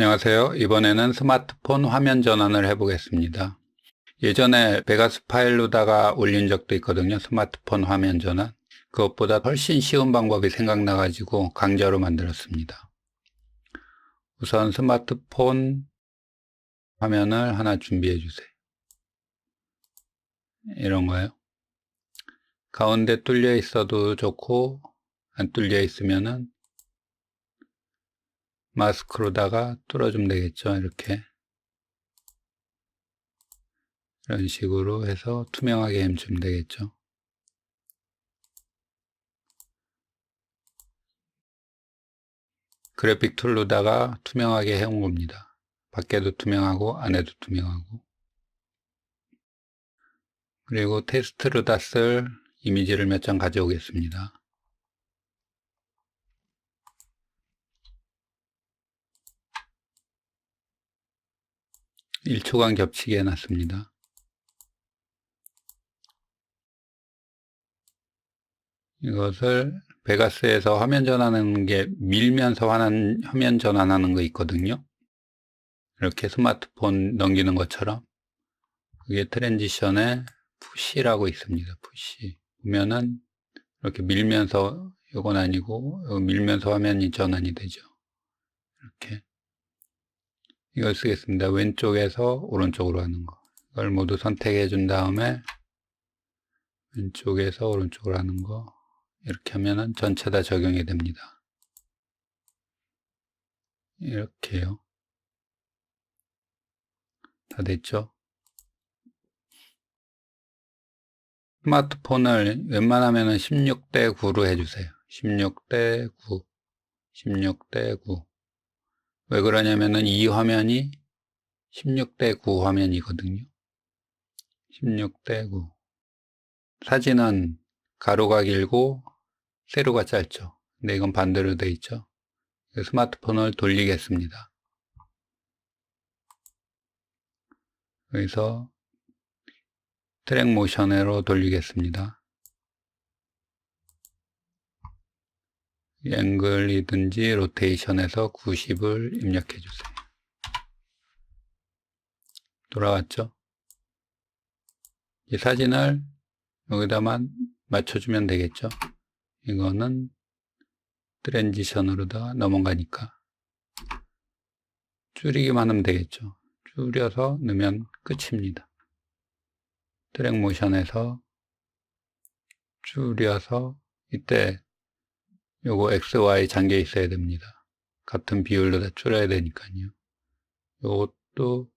안녕하세요. 이번에는 스마트폰 화면 전환을 해보겠습니다. 예전에 베가스 파일로다가 올린 적도 있거든요. 스마트폰 화면 전환. 그것보다 훨씬 쉬운 방법이 생각나가지고 강좌로 만들었습니다. 우선 스마트폰 화면을 하나 준비해 주세요. 이런 거요. 가운데 뚫려 있어도 좋고 안 뚫려 있으면은 마스크로다가 뚫어주면 되겠죠. 이렇게 이런 식으로 해서 투명하게 해주면 되겠죠. 그래픽 툴로다가 투명하게 해온 겁니다. 밖에도 투명하고 안에도 투명하고 그리고 테스트로다 쓸 이미지를 몇 장 가져오겠습니다. 1초간 겹치게 해놨습니다. 이것을 베가스에서 화면 전환하는 게 밀면서 화면, 전환하는 거 있거든요. 이렇게 스마트폰 넘기는 것처럼 그게 트랜지션에 푸시라고 있습니다. 푸시 보면은 이렇게 밀면서 이건 아니고 밀면서 화면이 전환이 되죠. 이렇게 이걸 쓰겠습니다. 왼쪽에서 오른쪽으로 하는 거. 이걸 모두 선택해 준 다음에 왼쪽에서 오른쪽으로 하는 거 이렇게 하면은 전체 다 적용이 됩니다. 이렇게요. 다 됐죠? 스마트폰을 웬만하면 16대 9로 해주세요. 16대 9, 16대 9. 왜 그러냐면은 이 화면이 16대 9 화면이거든요. 16대 9. 사진은 가로가 길고 세로가 짧죠. 근데 이건 반대로 돼 있죠. 스마트폰을 돌리겠습니다. 여기서 트랙 모션으로 돌리겠습니다. 앵글이든지 로테이션에서 90을 입력해 주세요. 돌아왔죠? 이 사진을 여기다만 맞춰주면 되겠죠? 이거는 트랜지션으로 다 넘어가니까 줄이기만 하면 되겠죠? 줄여서 넣으면 끝입니다. 트랙 모션에서 줄여서 이때 요거 XY 잠겨 있어야 됩니다. 같은 비율로 다 줄여야 되니까요. 요것도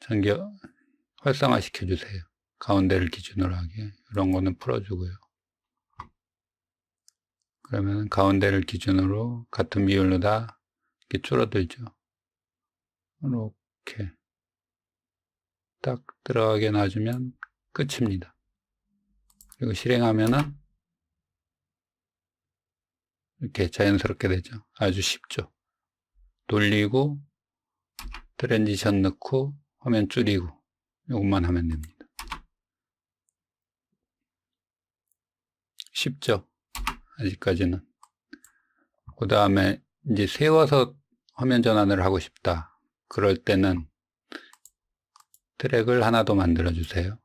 잠겨 활성화 시켜주세요. 가운데를 기준으로 하게. 이런 거는 풀어주고요. 그러면 가운데를 기준으로 같은 비율로 다 이렇게 줄어들죠. 이렇게 딱 들어가게 놔주면 끝입니다. 그리고 실행하면은 이렇게 자연스럽게 되죠. 아주 쉽죠. 돌리고 트랜지션 넣고 화면 줄이고 이것만 하면 됩니다. 쉽죠. 아직까지는. 그 다음에 이제 세워서 화면 전환을 하고 싶다. 그럴 때는 트랙을 하나 더 만들어 주세요.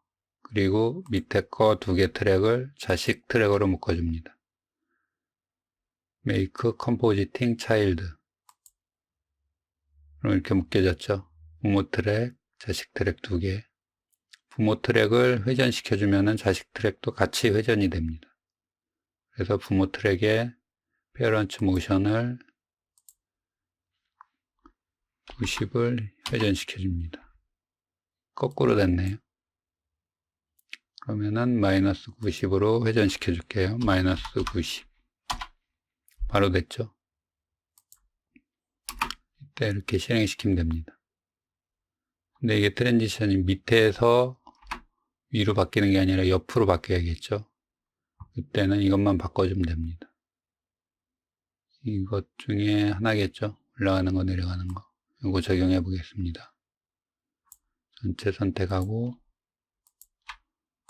그리고 밑에 거 두 개 트랙을 자식 트랙으로 묶어줍니다. Make compositing child 그럼 이렇게 묶여졌죠. 부모 트랙, 자식 트랙 두 개. 부모 트랙을 회전시켜 주면은 자식 트랙도 같이 회전이 됩니다. 그래서 부모 트랙에 페어런츠 모션을 90을 회전시켜 줍니다. 거꾸로 됐네요. 그러면은 마이너스 90으로 회전시켜 줄게요. 마이너스 90. 바로 됐죠. 이때 이렇게 실행시키면 됩니다. 근데 이게 트랜지션이 밑에서 위로 바뀌는 게 아니라 옆으로 바뀌어야겠죠. 그때는 이것만 바꿔주면 됩니다. 이것 중에 하나겠죠. 올라가는 거 내려가는 거. 이거 적용해 보겠습니다. 전체 선택하고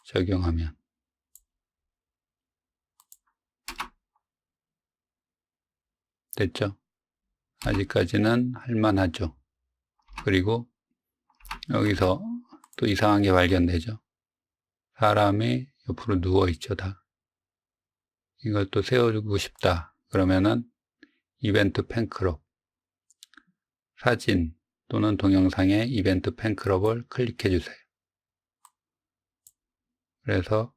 적용하면 됐죠? 아직까지는 할만하죠. 그리고 여기서 또 이상한 게 발견되죠. 사람이 옆으로 누워있죠, 다. 이걸 또 세워주고 싶다. 그러면은 이벤트 팬클럽 사진 또는 동영상의 이벤트 팬클럽을 클릭해 주세요. 그래서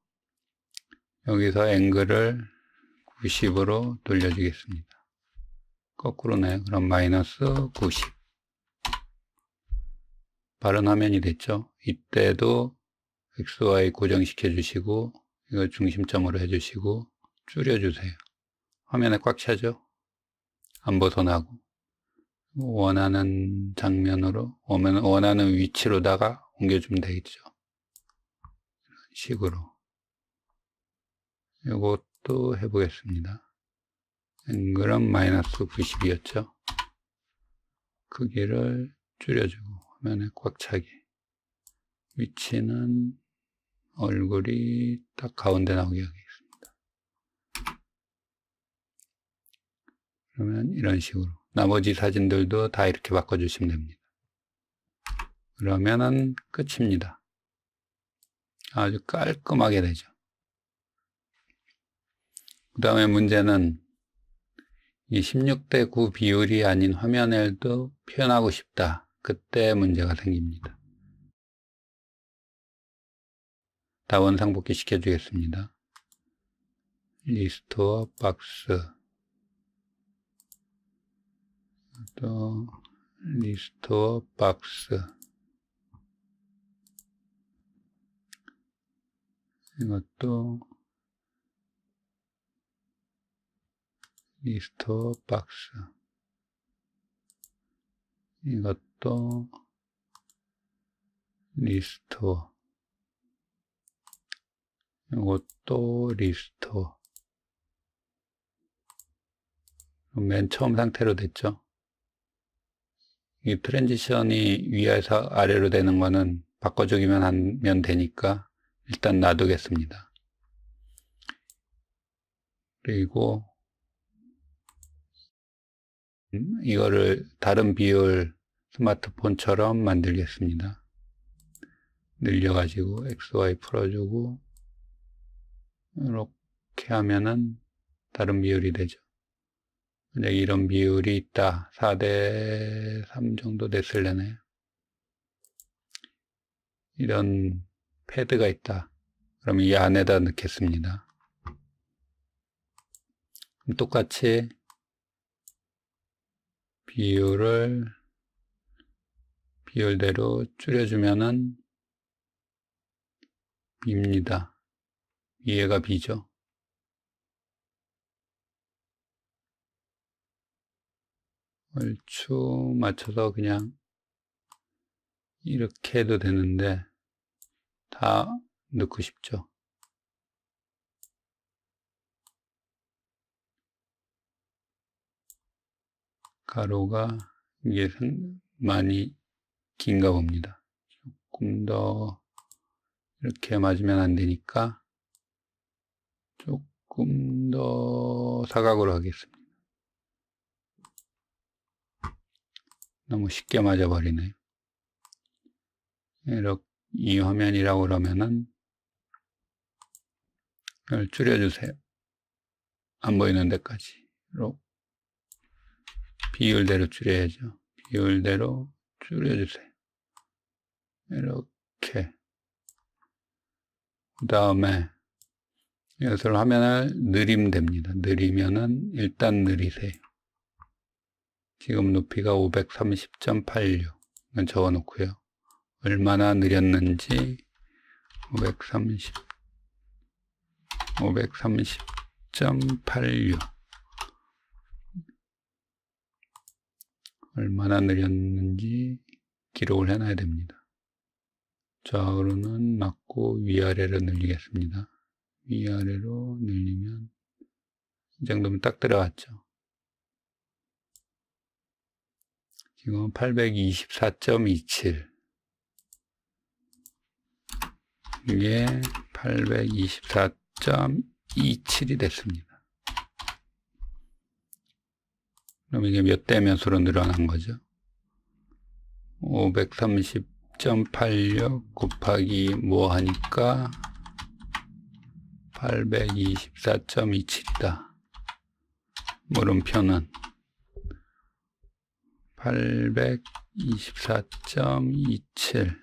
여기서 앵글을 90으로 돌려주겠습니다. 거꾸로네. 그럼 마이너스 90. 바른 화면이 됐죠. 이때도 XY 고정시켜 주시고 이거 중심점으로 해주시고 줄여주세요. 화면에 꽉 차죠. 안 벗어나고 원하는 장면으로 원하는 위치로다가 옮겨주면 되겠죠. 이런 식으로 이것도 해보겠습니다. 앵글은 마이너스 90이었죠. 크기를 줄여주고 화면에 꽉 차게 위치는 얼굴이 딱 가운데 나오게 하겠습니다. 그러면 이런 식으로 나머지 사진들도 다 이렇게 바꿔주시면 됩니다. 그러면은 끝입니다. 아주 깔끔하게 되죠. 그 다음에 문제는 이 16대 9 비율이 아닌 화면을도 표현하고 싶다. 그때 문제가 생깁니다. 다 원 상복귀 시켜주겠습니다. 리스토어 박스 또 리스토어 박스 이것도 리스토어 박스. 이것도 리스토어 이것도 리스토어 맨 처음 상태로 됐죠? 이 트랜지션이 위에서 아래로 되는 거는 바꿔주기만 하면 되니까 일단 놔두겠습니다. 그리고 음, 이거를 다른 비율 스마트폰처럼 만들겠습니다. 늘려가지고 XY 풀어주고 이렇게 하면은 다른 비율이 되죠. 만약 이런 비율이 있다. 4대 3 정도 됐을래네. 이런 패드가 있다. 그럼 이 안에다 넣겠습니다. 똑같이 비율을 비율대로 줄여주면은 B입니다. 위에가 B죠. 얼추 맞춰서 그냥 이렇게 해도 되는데 다 넣고 싶죠. 가로가 이게 많이 긴가 봅니다. 조금 더 이렇게 맞으면 안 되니까 조금 더 사각으로 하겠습니다. 너무 쉽게 맞아버리네요. 이렇게 이 화면이라고 그러면은 이걸 줄여주세요. 안 보이는 데까지. 이렇게 비율대로 줄여야죠. 비율대로 줄여주세요. 이렇게. 그 다음에 이것을 화면을 느리면 됩니다. 느리면은 일단 느리세요. 지금 높이가 530.86. 이건 적어 놓고요. 얼마나 느렸는지 530 530.86 얼마나 느렸는지 기록을 해놔야 됩니다. 좌우로는 맞고 위아래로 늘리겠습니다. 위아래로 늘리면 이 정도면 딱 들어갔죠. 지금 824.27 이게 824.27이 됐습니다. 그럼 이게 몇 대 몇으로 늘어난 거죠? 530.86 곱하기 뭐 하니까 824.27이다. 물음표는 824.27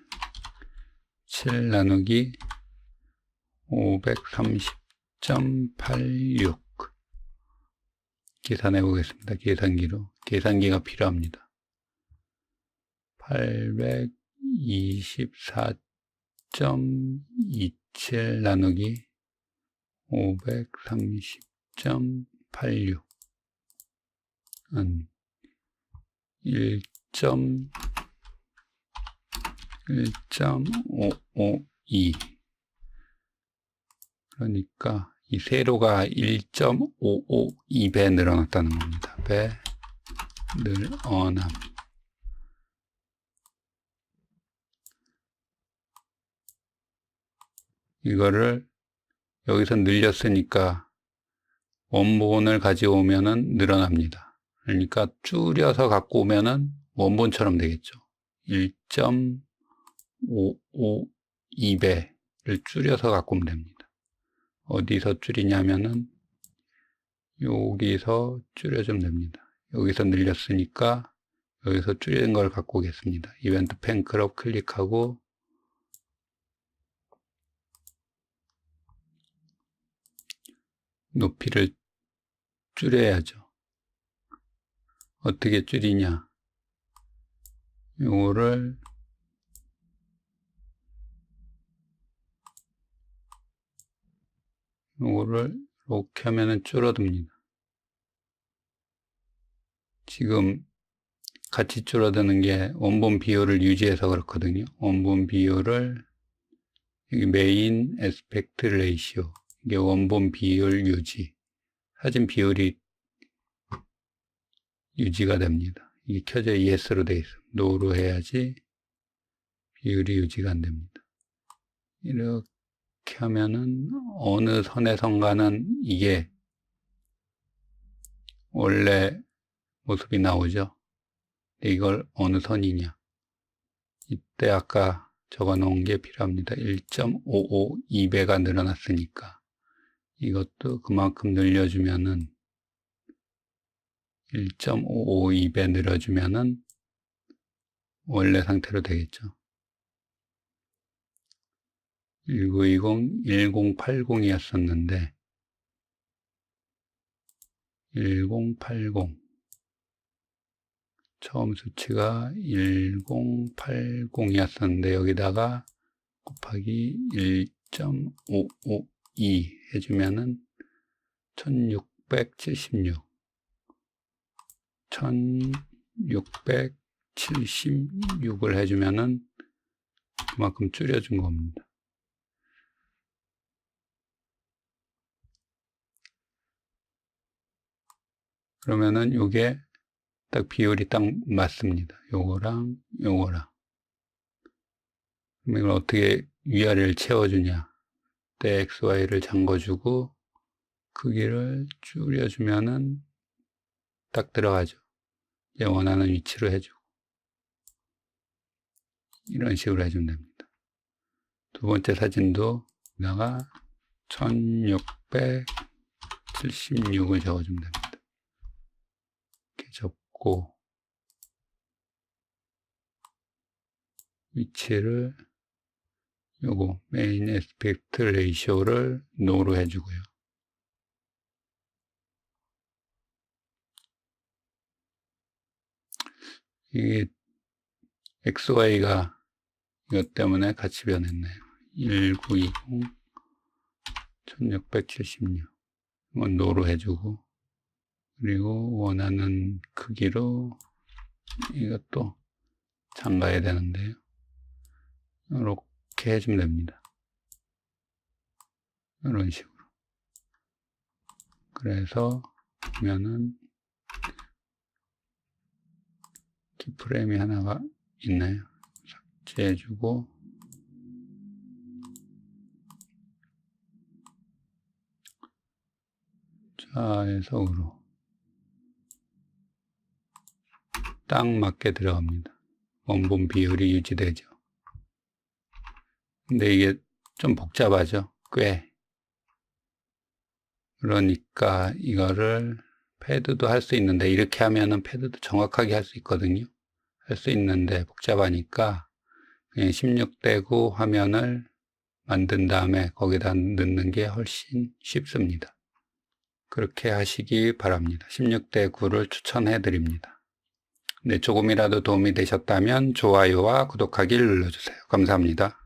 7 나누기 530.86 계산해 보겠습니다. 계산기로. 계산기가 필요합니다. 824.27 나누기 530.86은 1. 1.552 그러니까 이 세로가 1.552배 늘어났다는 겁니다. 배 늘어남 이거를 여기서 늘렸으니까 원본을 가져오면은 늘어납니다. 그러니까 줄여서 갖고 오면은 원본처럼 되겠죠. 1.552배를 줄여서 갖고 오면 됩니다. 어디서 줄이냐면은 여기서 줄여주면 됩니다. 여기서 늘렸으니까 여기서 줄인 걸 갖고 오겠습니다. 이벤트 팬클럽 클릭하고 높이를 줄여야죠. 어떻게 줄이냐? 요거를 요거를 이렇게 하면은 줄어듭니다. 지금 같이 줄어드는 게 원본 비율을 유지해서 그렇거든요. 원본 비율을 여기 메인 에스펙트 레이시오 이게 원본 비율 유지 사진 비율이 유지가 됩니다. 이게 켜져 yes로 돼 있어. no로 해야지 비율이 유지가 안 됩니다. 이렇게 하면은 어느 선에선가는 이게 원래 모습이 나오죠. 이걸 어느 선이냐. 이때 아까 적어 놓은 게 필요합니다. 1.552배가 늘어났으니까. 이것도 그만큼 늘려주면은 1.552배 늘어주면은 원래 상태로 되겠죠. 1920, 1080이었었는데 1080 처음 수치가 1080이었었는데 여기다가 곱하기 1.552 해주면은 1676 1676을 해주면은 그만큼 줄여준 겁니다. 그러면은 요게 딱 비율이 딱 맞습니다. 요거랑 요거랑. 그럼 이걸 어떻게 위아래를 채워주냐. 때 XY를 잠궈주고 크기를 줄여주면은 딱 들어가죠. 이제 원하는 위치로 해주고 이런 식으로 해주면 됩니다. 두 번째 사진도 나가 1676을 적어주면 됩니다. 접고 위치를 요거 메인 에스펙트 레이쇼를 노로 해주고요. 이게 XY가 이것 때문에 같이 변했네요. 1920 1676 이건 노로 해주고 그리고 원하는 크기로 이것도 잠가야 되는데요. 이렇게 해주면 됩니다. 이런 식으로. 그래서 보면은 키프레임이 하나가 있나요? 삭제해주고 좌에서 으로 딱 맞게 들어갑니다. 원본 비율이 유지되죠. 근데 이게 좀 복잡하죠. 꽤. 그러니까 이거를 패드도 할 수 있는데 이렇게 하면은 패드도 정확하게 할 수 있거든요. 할 수 있는데 복잡하니까 그냥 16대 9 화면을 만든 다음에 거기다 넣는 게 훨씬 쉽습니다. 그렇게 하시기 바랍니다. 16대 9를 추천해 드립니다. 네, 조금이라도 도움이 되셨다면 좋아요와 구독하기를 눌러주세요. 감사합니다.